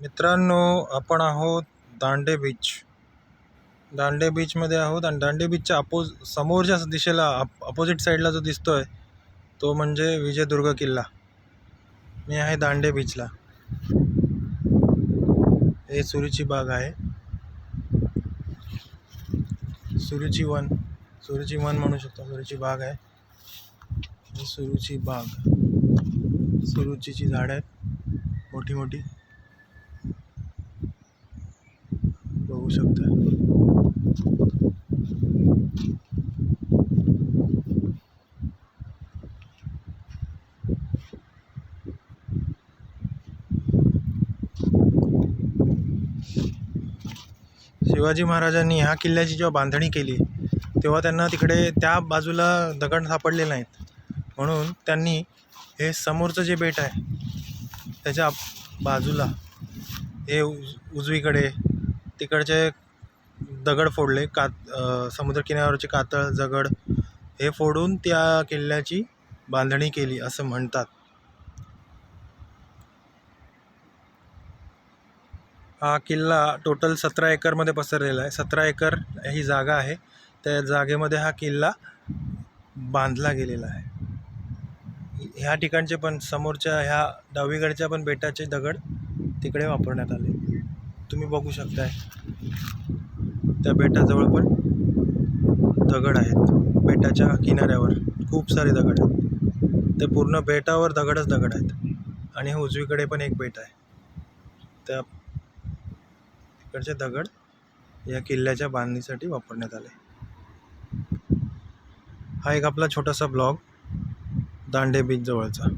मित्रांनो आपण आहोत दांडे बीच. दांडे बीचमध्ये आहोत आणि दांडे बीचच्या अपोज समोरच्या दिशेला अप अपोजिट साईडला जो दिसतो आहे तो म्हणजे विजयदुर्ग किल्ला. मी आहे दांडे बीचला. हे सुरुची बाग आहे. सुरुची वन सुरुची वन म्हणू शकतो सुरुची बाग आहे. ही सुरुची बाग. सुरुचीची झाडं आहेत मोठी मोठी होऊ शकतं. शिवाजी महाराजांनी ह्या किल्ल्याची जेव्हा बांधणी केली तेव्हा त्यांना तिकडे त्या बाजूला दगड सापडले नाहीत. म्हणून त्यांनी हे समोरचं जे बेट आहे त्याच्या बाजूला हे उज उजवीकडे तिकडचे दगड फोडले कात समुद्रकिनाऱ्यावरचे कातळ दगड हे फोडून त्या किल्ल्याची बांधणी केली असं म्हणतात. हा किल्ला टोटल सतरा एकरमध्ये पसरलेला आहे. सतरा एकर ही जागा आहे. त्या जागेमध्ये हा किल्ला बांधला गेलेला आहे. ह्या ठिकाणचे पण समोरच्या ह्या डावीकडच्या पण बेटाचे दगड तिकडे वापरण्यात आले. तुम्ही बघू शकताय. त्या बेटाजवळ पण दगड आहेत. बेटाच्या किनाऱ्यावर खूप सारे दगड आहेत. ते पूर्ण बेटावर दगडच दगड आहेत. आणि हे उजवीकडे पण एक बेट आहे. त्या तिकडचे दगड या किल्ल्याच्या बांधणीसाठी वापरण्यात आले. हा एक आपला छोटासा ब्लॉग. दांडे बीच जवळचा.